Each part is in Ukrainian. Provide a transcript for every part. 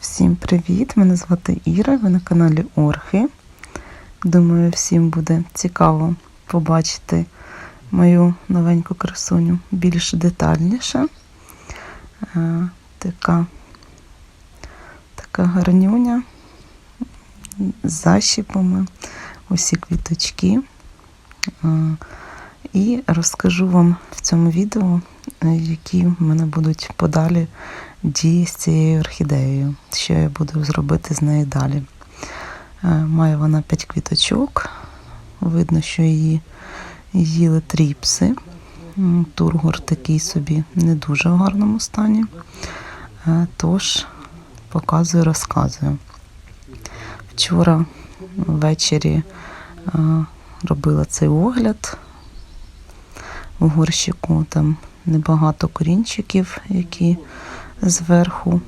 Всім привіт! Мене звати Іра, ви на каналі Орхи. Думаю, всім буде цікаво побачити мою новеньку красуню більш детальніше. Е, Така, така гарнюня з защіпами, усі квіточки. І розкажу вам в цьому відео, е, які в мене будуть подалі дії з цією орхідеєю, що я буду зробити з нею далі. Е, Має вона 5 квіточок. Видно, що її їли тріпси. Тургор такий собі не дуже в гарному стані. Е, Тож показую, розказую. Вчора ввечері робила цей огляд у горщику. Там небагато корінчиків, які зверху.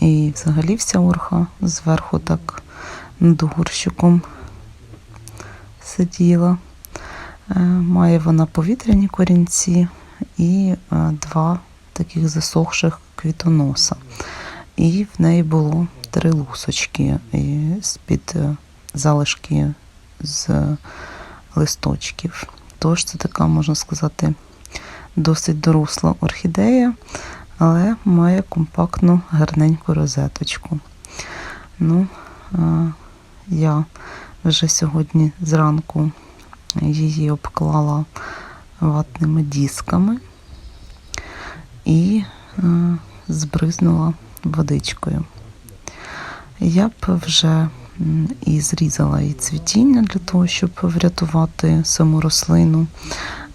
І взагалі вся орха зверху так над горщиком сиділа. Е, Має вона повітряні корінці і е, два таких засохших квітоноса. І в неї було три лусочки з-під е, залишки з листочків. Тож це така, можна сказати, досить доросла орхідея, але має компактну гарненьку розеточку. Ну, е, я вже сьогодні зранку її обклала ватними дисками і е, збризнула водичкою. Я б вже і зрізала і цвітіння для того, щоб врятувати саму рослину.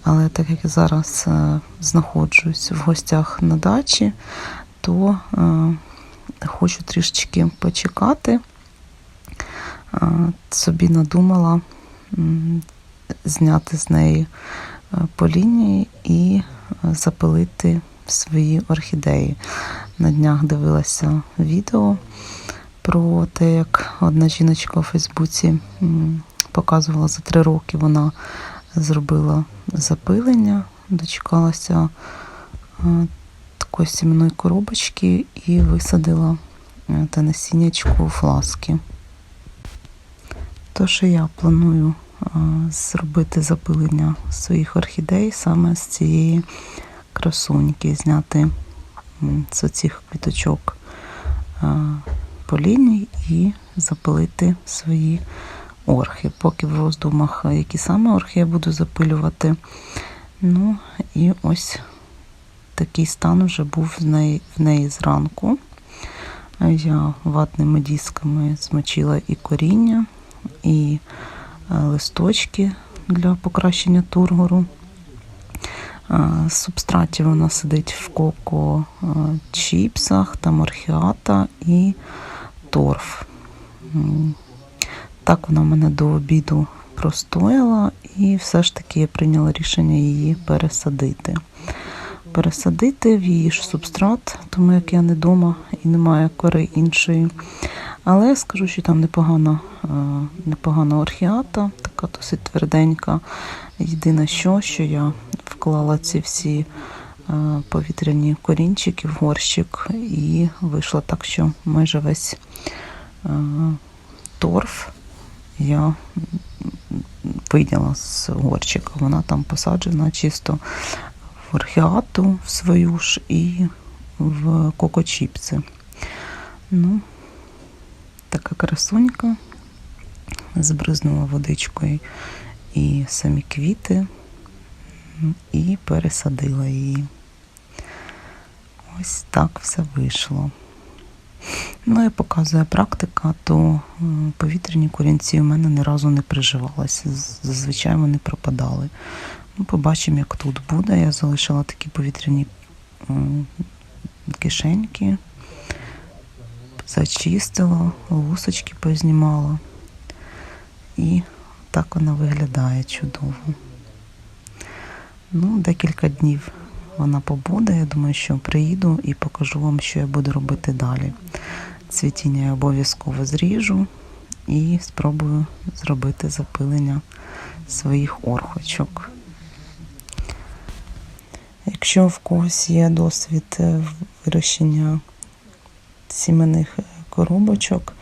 Але так як я зараз е, знаходжусь в гостях на дачі, то е, хочу трішечки почекати. Е, собі надумала зняти з неї по лінії і запилити свої орхідеї. На днях дивилася відео про те, як одна жіночка у Фейсбуці показувала за три роки вона зробила запилення, дочекалася е, такої сімейної коробочки і висадила е, те насіннячко у фласки. Тож я планую е, зробити запилення своїх орхідей саме з цієї красуньки, зняти з цих квіточок е, поліній і запилити свої орхи. Поки в роздумах, е, які саме орхи я буду запилювати. Ну і ось такий стан вже був в неї, в неї зранку. Е, Я ватними дисками змочила і коріння, і е, листочки для покращення тургору. Е, З субстратів вона сидить в коко е, чіпсах, там орхіата і торф. Так вона в мене до обіду простояла, і все ж таки я прийняла рішення її пересадити. Пересадити в її ж субстрат, тому як я не вдома і немає кори іншої. Але скажу, що там непогана, е, непогана орхіата, така досить тверденька. Єдине, що, що я вклала ці всі повітряні корінчики в горщик, і вийшло так, що майже весь е, торф я вийняла з горщика. Вона там посаджена чисто в орхіату в свою ж і в кокочіпси. Ну, така красунька. Збризнула водичкою і самі квіти, і пересадила її. Ось так все вийшло. Ну, як показує практика, то повітряні корінці у мене ні разу не приживалися. Зазвичай вони пропадали. Ну, побачимо, як тут буде. Я залишила такі повітряні кишеньки, зачистила, лусочки познімала. І так вона виглядає чудово. Ну, декілька днів вона побуде. Я думаю, що приїду і покажу вам, що я буду робити далі. Цвітіння я обов'язково зріжу і спробую зробити запилення своїх орхочок. Якщо в когось є досвід вирощення сіменних коробочок,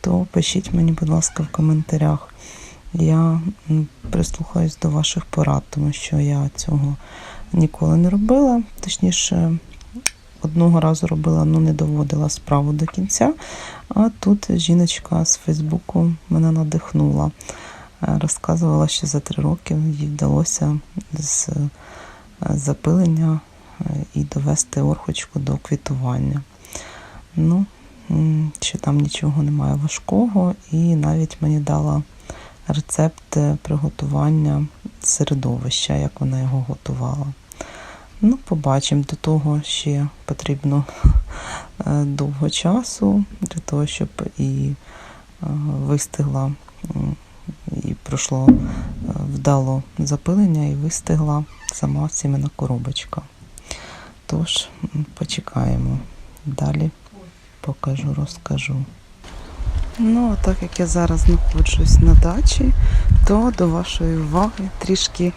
то пишіть мені, будь ласка, в коментарях. Я прислухаюсь до ваших порад, тому що я цього ніколи не робила. Точніше, одного разу робила, але не доводила справу до кінця. А тут жіночка з Фейсбуку мене надихнула. Е, Розказувала, що за три роки їй вдалося з е, запилення е, і довести орхочку до квітування. Ну, що там нічого немає важкого, і навіть мені дала рецепт приготування середовища, як вона його готувала. Ну, побачимо. До того ще потрібно е, довго часу для того, щоб і е, вистигла, і пройшло е, вдало запилення, і вистигла сама сімена коробочка. Тож, почекаємо. Далі покажу, розкажу. Ну, а так як я зараз знаходжусь на дачі, то до вашої уваги трішки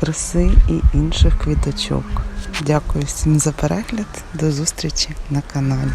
краси і інших квіточок. Дякую всім за перегляд. До зустрічі на каналі.